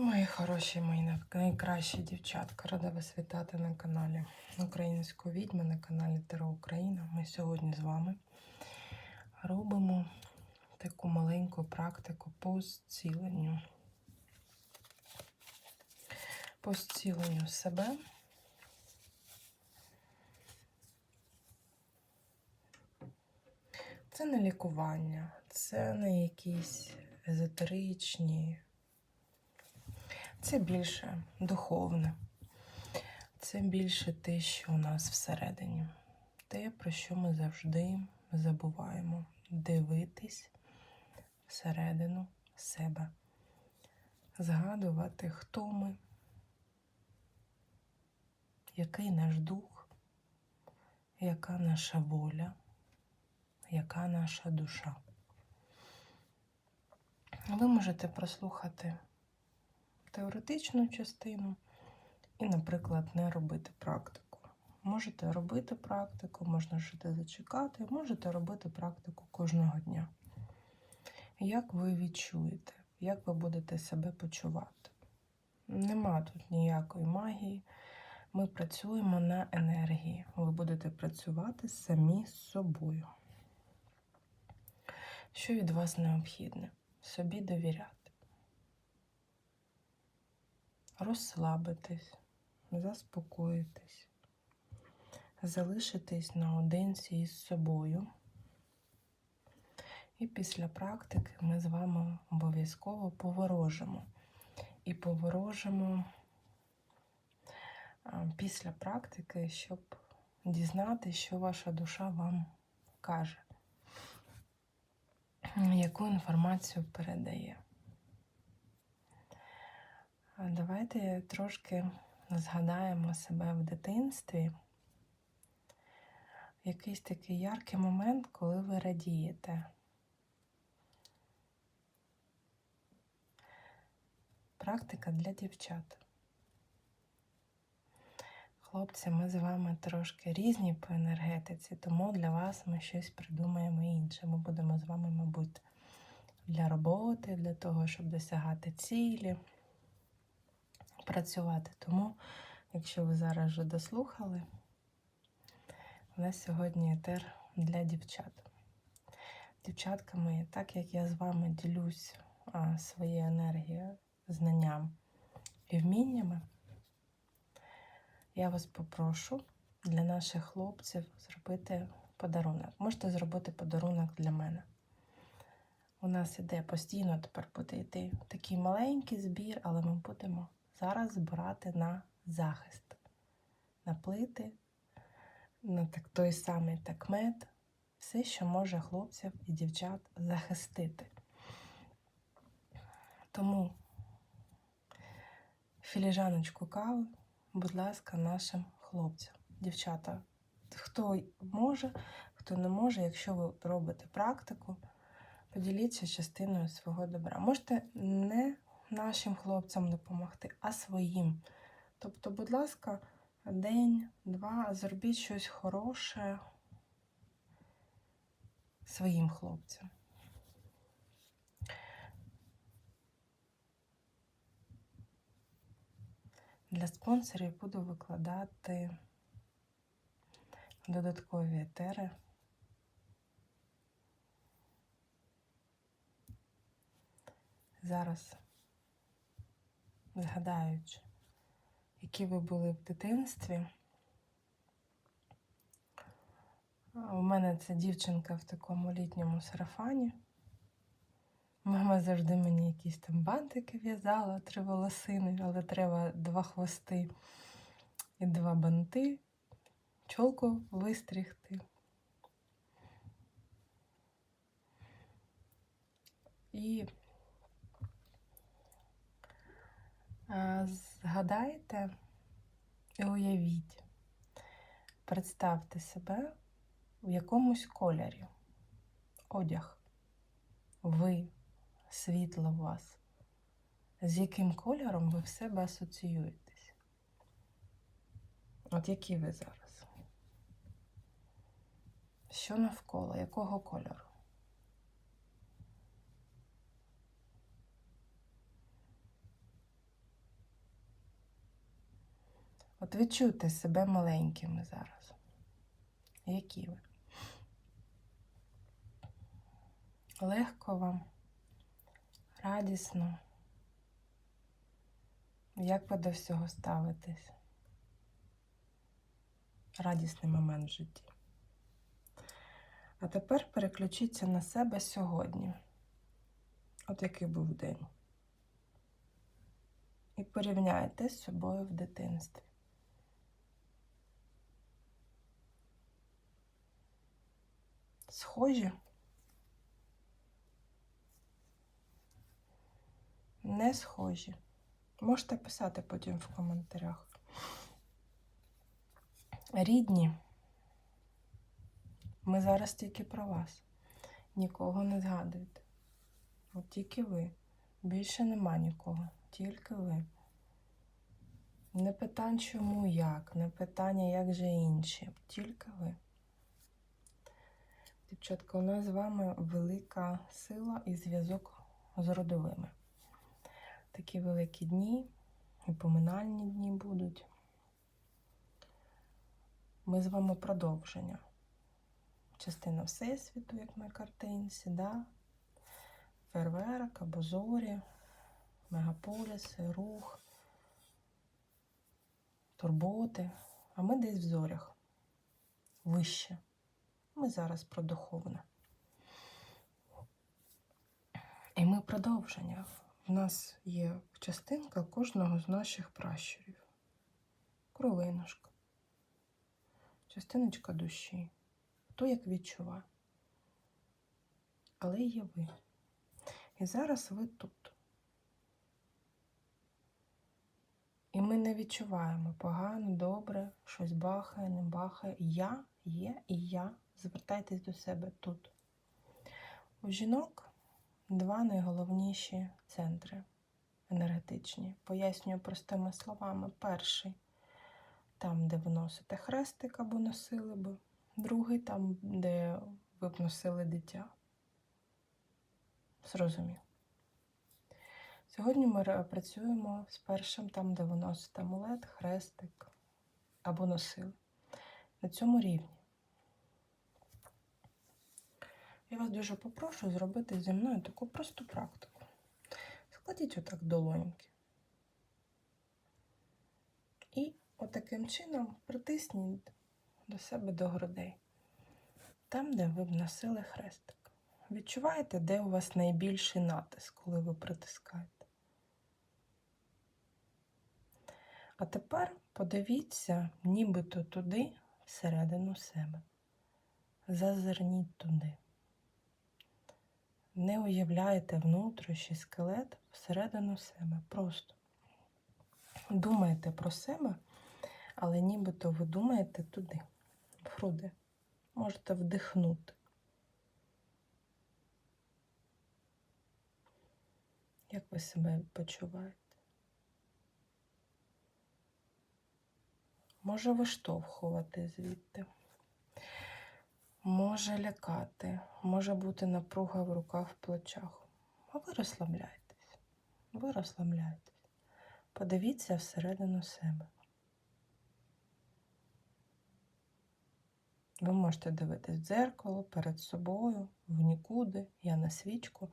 Мої хороші, мої най- найкращі дівчатка, рада вас вітати на каналі Української відьми, на каналі Теро Україна. Ми сьогодні з вами робимо таку маленьку практику по зціленню. По зціленню себе. Це не лікування, це не якісь езотеричні. Це більше духовне, це більше те, що у нас всередині. Те, про що ми завжди забуваємо дивитись всередину себе, згадувати, хто ми, який наш дух, яка наша воля, яка наша душа. Ви можете прослухати теоретичну частину і, наприклад, не робити практику. Можете робити практику, можна жити зачекати, можете робити практику кожного дня. Як ви відчуєте, як ви будете себе почувати? Нема тут ніякої магії. Ми працюємо на енергії. Ви будете працювати самі з собою. Що від вас необхідне? Собі довіряти розслабитись, заспокоїтись, залишитись наодинці із собою. І після практики ми з вами обов'язково поворожимо. І поворожимо після практики, щоб дізнати, що ваша душа вам каже, яку інформацію передає. Давайте трошки згадаємо себе в дитинстві. Якийсь такий яркий момент, коли ви радієте. Практика для дівчат. Хлопці, ми з вами трошки різні по енергетиці, тому для вас ми щось придумаємо інше. Ми будемо з вами, мабуть, для роботи, для того, щоб досягати цілі працювати. Тому, якщо ви зараз вже дослухали, у нас сьогодні етер для дівчат. Дівчатка мої, так як я з вами ділюсь а, своєю енергією, знанням і вміннями, я вас попрошу для наших хлопців зробити подарунок. Можете зробити подарунок для мене. У нас іде постійно тепер буде йти такий маленький збір, але ми будемо зараз збирати на захист, на плити, на так, той самий такмет, все, що може хлопців і дівчат захистити. Тому філіжаночку кави, будь ласка, нашим хлопцям. Дівчата, хто може, хто не може, якщо ви робите практику, поділіться частиною свого добра. Можете не нашим хлопцям допомогти, а своїм. Тобто, будь ласка, день-два, зробіть щось хороше своїм хлопцям. Для спонсорів буду викладати додаткові етери. Зараз згадаючи, які ви були в дитинстві. У мене це дівчинка в такому літньому сарафані. Мама завжди мені якісь там бантики в'язала, три волосини, але треба два хвости і два банти, чолку вистрігти. І Згадайте і уявіть, представте себе в якомусь кольорі, одяг, ви, світло у вас, з яким кольором ви в себе асоціюєтесь? От які ви зараз? Що навколо, якого кольору? От відчуйте себе маленькими зараз. Які ви? Легко вам, радісно. Як ви до всього ставитесь? Радісний момент в житті. А тепер переключіться на себе сьогодні. От який був день. І порівняйте з собою в дитинстві. Схожі? Не схожі. Можете писати потім в коментарях. Рідні, ми зараз тільки про вас. Нікого не згадуйте. От тільки ви. Більше нема нікого, тільки ви. Не питань, чому як, не питання, як же інші, тільки ви. Дівчатка, у нас з вами велика сила і зв'язок з родовими. Такі великі дні, і поминальні дні будуть. Ми з вами продовження. Частина Всесвіту, як на картинці, да? фейерверк або зорі, мегаполіси, рух, турботи. А ми десь в зорях. Вище. Ми зараз про духовне. І ми продовження. У нас є частинка кожного з наших пращурів. Кровинушка. Частиночка душі. Хто як відчуває. Але є ви. І зараз ви тут. І ми не відчуваємо погано, добре, щось бахає, не бахає. Я є і я. Звертайтесь до себе тут. У жінок два найголовніші центри енергетичні. Пояснюю простими словами. Перший там, де ви носите хрестик або носили би, другий там, де ви б носили дитя. Зрозумів. Сьогодні ми працюємо з першим там, де ви носите амулет, хрестик або носили. На цьому рівні. Я вас дуже попрошу зробити зі мною таку просту практику. Складіть отак долоньки. І отаким чином притисніть до себе до грудей. Там, де ви б носили хрестик. Відчуваєте, де у вас найбільший натиск, коли ви притискаєте. А тепер подивіться, нібито туди, всередину себе. Зазирніть туди. Не уявляйте внутрішній скелет всередину себе. Просто думайте про себе, але нібито ви думаєте туди, в груди. Можете вдихнути. Як ви себе почуваєте? Може виштовхувати звідти, може лякати, може бути напруга в руках, в плечах. А ви розслабляєтесь, ви розслабляєтесь. Подивіться всередину себе. Ви можете дивитись в дзеркало перед собою, в нікуди, я на свічку.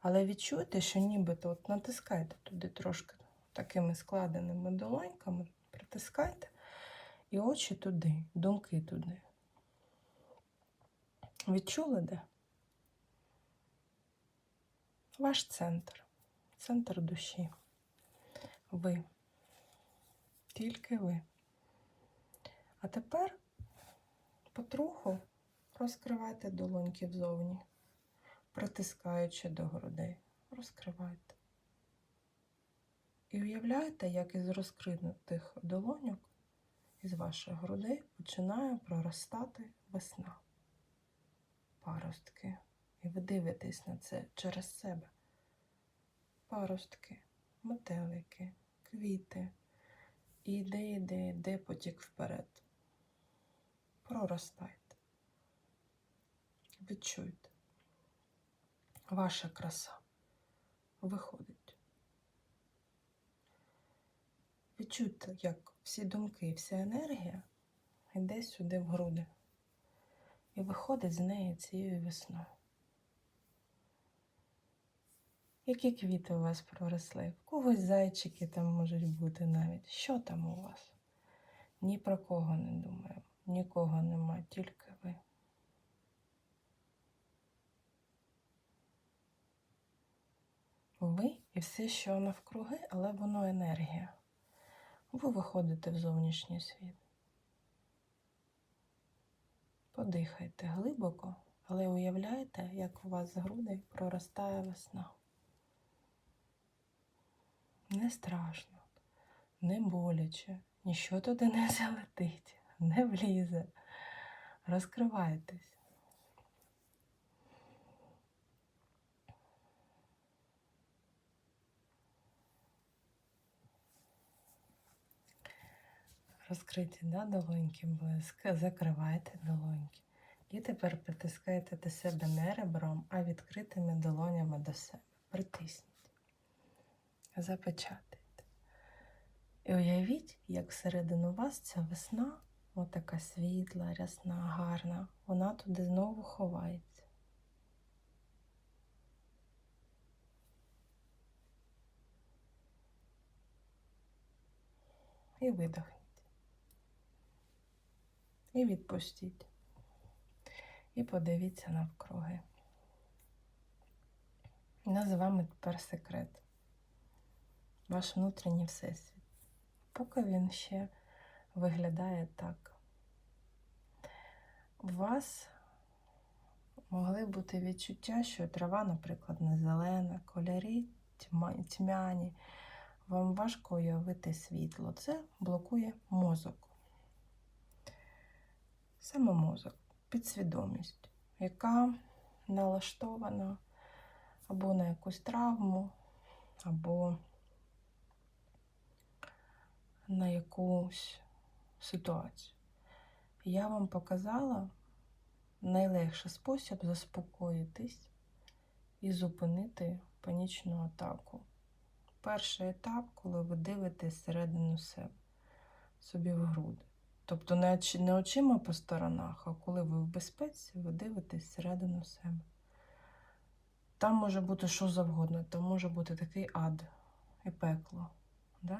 Але відчуйте, що нібито от натискайте туди трошки такими складеними долоньками, притискайте і очі туди, думки туди. Відчули де? Ваш центр, центр душі. Ви. Тільки ви. А тепер потроху розкривайте долоньки взовні притискаючи до грудей. Розкривайте. І уявляєте, як із розкритих долоньок із ваших грудей починає проростати весна. Паростки. І ви дивитесь на це через себе. Паростки, метелики, квіти. І йде, йде, йде потік вперед. Проростайте. Відчуйте ваша краса виходить. Відчуйте, як всі думки, вся енергія йде сюди в груди і виходить з неї цією весною. Які квіти у вас проросли? В когось зайчики там можуть бути навіть. Що там у вас? Ні про кого не думаємо, нікого нема, тільки ви. Ви і все, що навкруги, але воно енергія. Ви виходите в зовнішній світ. Подихайте глибоко, але уявляйте, як у вас з грудей проростає весна. Не страшно, не боляче, ніщо туди не залетить, не влізе. Розкривайтесь. Розкриті да, долоньки Ск- закривайте долоньки. І тепер притискайте до себе не ребром, а відкритими долонями до себе. Притисніть. Запечатайте. І уявіть, як всередину вас ця весна, отака світла, рясна, гарна, вона туди знову ховається. І видохніть. І відпустіть. І подивіться навкруги. У нас з вами тепер секрет. Ваш внутрішній всесвіт. Поки він ще виглядає так. У вас могли бути відчуття, що трава, наприклад, не зелена, кольори тьмяні. Вам важко уявити світло. Це блокує мозок. Саме мозок, підсвідомість, яка налаштована або на якусь травму, або на якусь ситуацію. Я вам показала найлегший спосіб заспокоїтись і зупинити панічну атаку. Перший етап, коли ви дивитесь всередину себе, собі в груди. Тобто не, очима по сторонах, а коли ви в безпеці, ви дивитесь всередину себе. Там може бути що завгодно, там може бути такий ад і пекло. Да?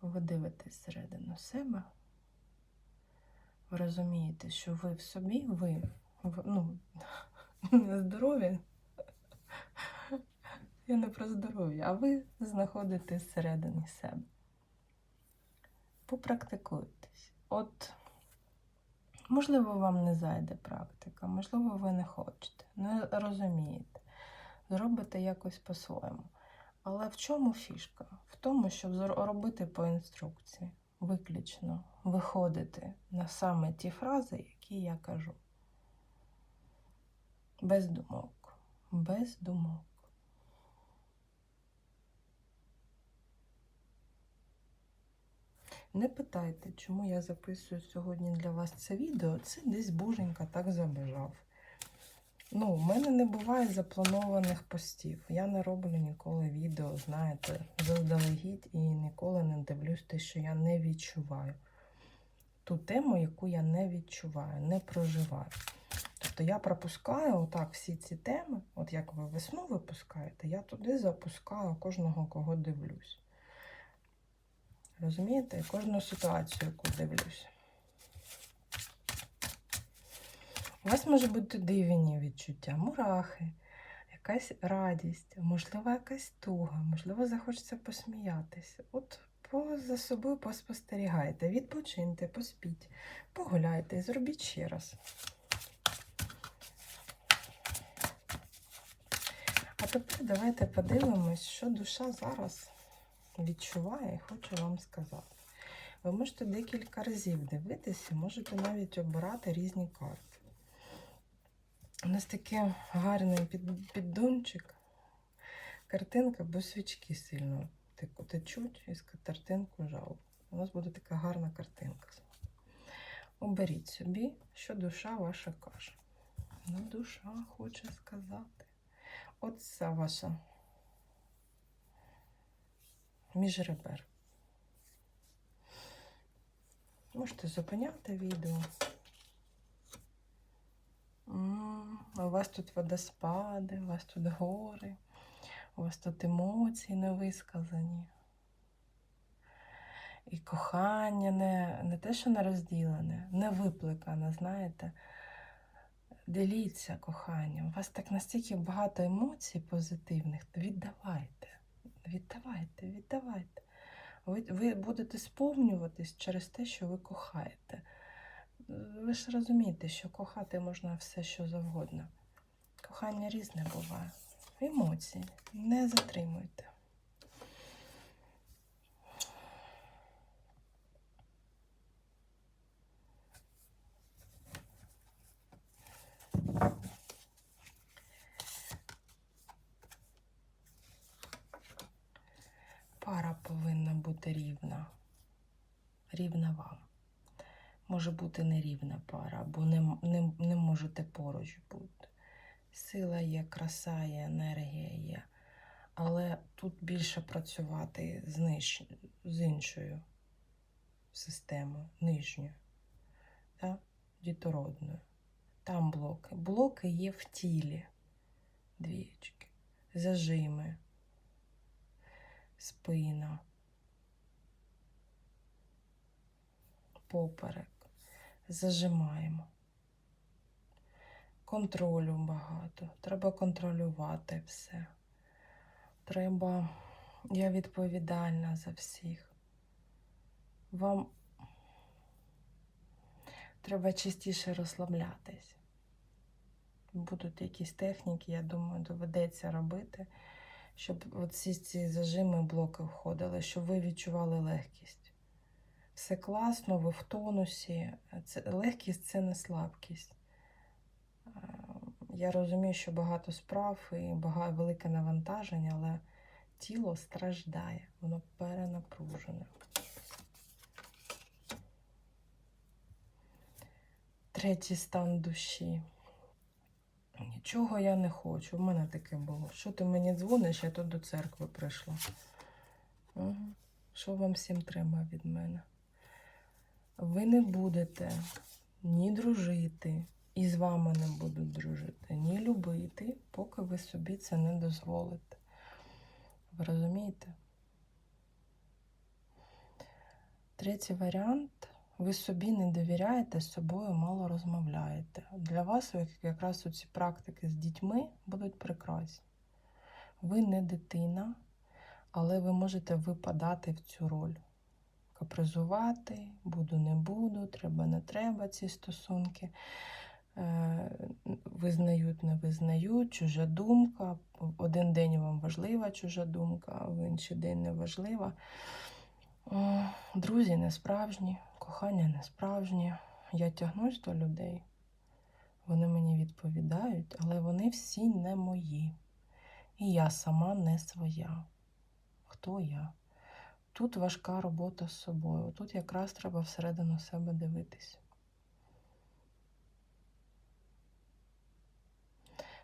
Ви дивитесь всередину себе. Ви розумієте, що ви в собі, ви, ви ну, не здорові. Я не про здоров'я, а ви знаходитесь всередині себе. Попрактикуйтесь. От, можливо, вам не зайде практика, можливо, ви не хочете, не розумієте, зробите якось по-своєму. Але в чому фішка? В тому, щоб робити по інструкції, виключно виходити на саме ті фрази, які я кажу. Без думок. Без думок. Не питайте, чому я записую сьогодні для вас це відео. Це десь боженька так забажав. Ну, у мене не буває запланованих постів. Я не роблю ніколи відео, знаєте, заздалегідь і ніколи не дивлюсь те, що я не відчуваю. Ту тему, яку я не відчуваю, не проживаю. Тобто я пропускаю отак всі ці теми, от як ви весну випускаєте, я туди запускаю кожного, кого дивлюсь. Розумієте? Кожну ситуацію, яку дивлюсь. У вас може бути дивні відчуття, мурахи, якась радість, можливо, якась туга, можливо, захочеться посміятися. От по, за собою поспостерігайте, відпочиньте, поспіть, погуляйте і зробіть ще раз. А тепер давайте подивимось, що душа зараз відчуває і хочу вам сказати. Ви можете декілька разів дивитися, можете навіть обирати різні карти. У нас такий гарний під, піддончик, картинка, бо свічки сильно течуть і з картинку жалко. У нас буде така гарна картинка. Оберіть собі, що душа ваша каже. Ну, душа хоче сказати. От це ваша між ребер. Можете зупиняти відео. У вас тут водоспади, у вас тут гори, у вас тут емоції невисказані. І кохання не, не те, що не розділене, не випликане, знаєте. Діліться коханням. У вас так настільки багато емоцій позитивних. Віддавайте, віддавайте, віддавайте. Ви, ви будете сповнюватись через те, що ви кохаєте. Ви ж розумієте, що кохати можна все, що завгодно. Кохання різне буває. Емоції не затримуйте. Пара повинна бути рівна. Рівна вам. Може бути нерівна пара, або не, не, не можете поруч бути. Сила є, краса є, енергія є. Але тут більше працювати з, ниж... з іншою системою, нижньою, да? дітородною. Там блоки. Блоки є в тілі. Двічки. Зажими спина, поперек. Зажимаємо. Контролю багато. Треба контролювати все. Треба, я відповідальна за всіх. Вам треба частіше розслаблятись. Будуть якісь техніки, я думаю, доведеться робити щоб оці ці зажими блоки входили, щоб ви відчували легкість. Все класно, ви в тонусі. Це, Легкість це не слабкість. Е, Я розумію, що багато справ і багато велике навантаження, але тіло страждає, воно перенапружене. Третій стан душі. Нічого я не хочу. У мене таке було. Що ти мені дзвониш, я тут до церкви прийшла. Що вам всім треба від мене? Ви не будете ні дружити, і з вами не будуть дружити, ні любити, поки ви собі це не дозволите. Ви розумієте? Третій варіант. Ви собі не довіряєте, з собою мало розмовляєте. Для вас якраз ці практики з дітьми будуть прекрасні. Ви не дитина, але ви можете випадати в цю роль. Капризувати, буду, не буду, треба, не треба ці стосунки. Е, визнають, не визнають, чужа думка. Один день вам важлива чужа думка, а в інший день не важлива. Друзі не справжні, кохання не справжнє. Я тягнусь до людей. Вони мені відповідають, але вони всі не мої. І я сама не своя. Хто я? Тут важка робота з собою. Тут якраз треба всередину себе дивитись.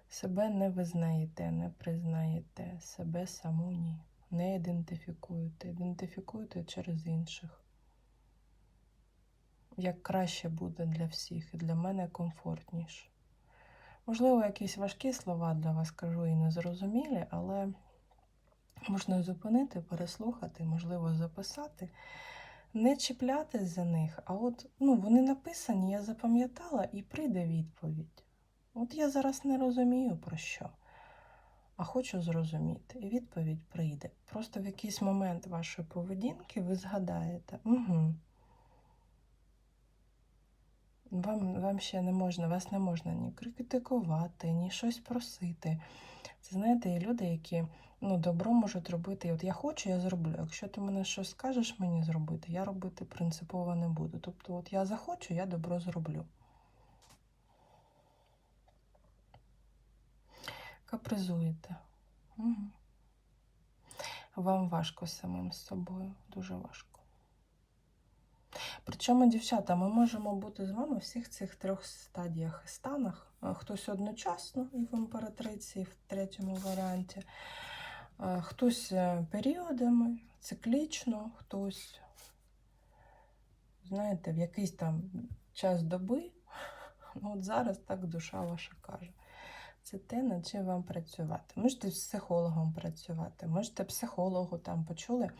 Себе не визнаєте, не признаєте, себе саму ні не ідентифікуєте, ідентифікуєте через інших. Як краще буде для всіх і для мене комфортніше. Можливо, якісь важкі слова для вас кажу і незрозумілі, але можна зупинити, переслухати, можливо, записати, не чіплятись за них, а от ну, вони написані, я запам'ятала, і прийде відповідь. От я зараз не розумію про що а хочу зрозуміти. І відповідь прийде. Просто в якийсь момент вашої поведінки ви згадаєте, угу. Вам вам ще не можна, вас не можна ні критикувати, ні щось просити. Це знаєте, є люди, які ну, добро можуть робити. От я хочу, я зроблю. Якщо ти мене щось скажеш мені зробити, я робити принципово не буду. Тобто, от я захочу, я добро зроблю. капризуєте. Угу. Вам важко самим з собою, дуже важко. Причому, дівчата, ми можемо бути з вами в всіх цих трьох стадіях і станах. Хтось одночасно і в імператриці, і в третьому варіанті, хтось е, періодами, циклічно, хтось знаєте, в якийсь там час доби, ну от зараз так душа ваша каже. Це те, над чим вам працювати. Можете з психологом працювати, можете психологу там почули.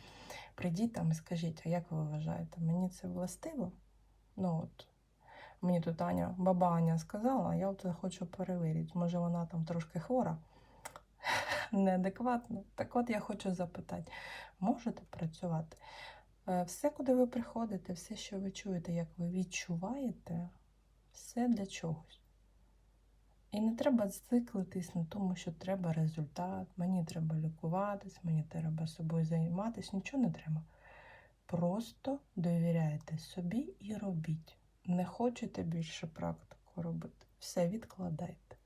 Прийдіть там і скажіть, а як ви вважаєте, мені це властиво? Ну от, мені тут Аня, баба Аня сказала, я от хочу перевірити. Може, вона там трошки хвора, неадекватна. Так от я хочу запитати, можете працювати? Е, Все, куди ви приходите, все, що ви чуєте, як ви відчуваєте, все для чогось. І не треба зциклитись на тому, що треба результат, мені треба лікуватись, мені треба собою займатися, нічого не треба. Просто довіряйте собі і робіть. Не хочете більше практику робити. Все відкладайте.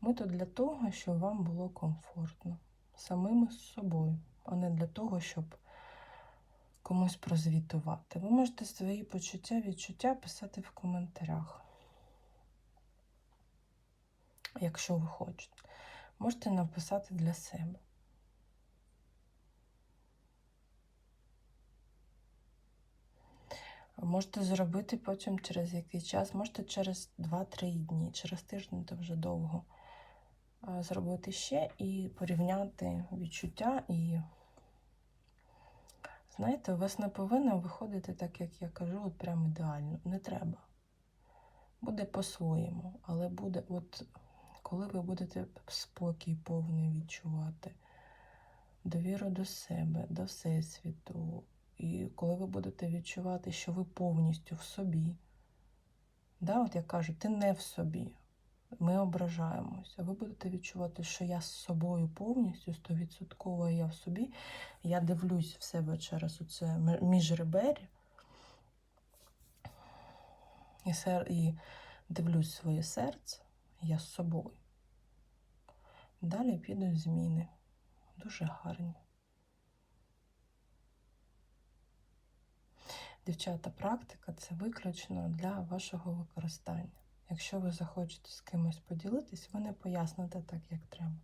Ми тут для того, щоб вам було комфортно самими з собою, а не для того, щоб комусь прозвітувати. Ви можете свої почуття, відчуття писати в коментарях якщо ви хочете. Можете написати для себе. Можете зробити потім через який час, можете через 2-3 дні, через тиждень то вже довго зробити ще і порівняти відчуття. І знаєте, у вас не повинно виходити так, як я кажу, от прям ідеально. Не треба. Буде по-своєму, але буде от коли ви будете спокій повний відчувати, довіру до себе, до Всесвіту, і коли ви будете відчувати, що ви повністю в собі, да, от я кажу, ти не в собі, ми ображаємося, ви будете відчувати, що я з собою повністю, стовідсотково я в собі, я дивлюсь в себе через оце міжребері, і, дивлюсь своє серце я з собою. Далі підуть зміни. Дуже гарні. Дівчата, практика це виключно для вашого використання. Якщо ви захочете з кимось поділитись, ви не поясните так, як треба.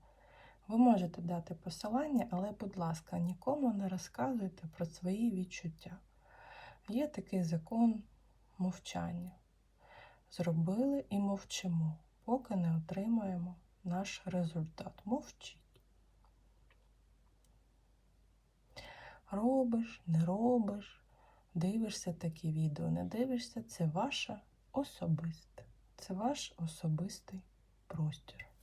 Ви можете дати посилання, але, будь ласка, нікому не розказуйте про свої відчуття. Є такий закон мовчання. Зробили і мовчимо поки не отримаємо наш результат. Мовчіть. Робиш, не робиш, дивишся такі відео, не дивишся, це ваше особисте, це ваш особистий простір.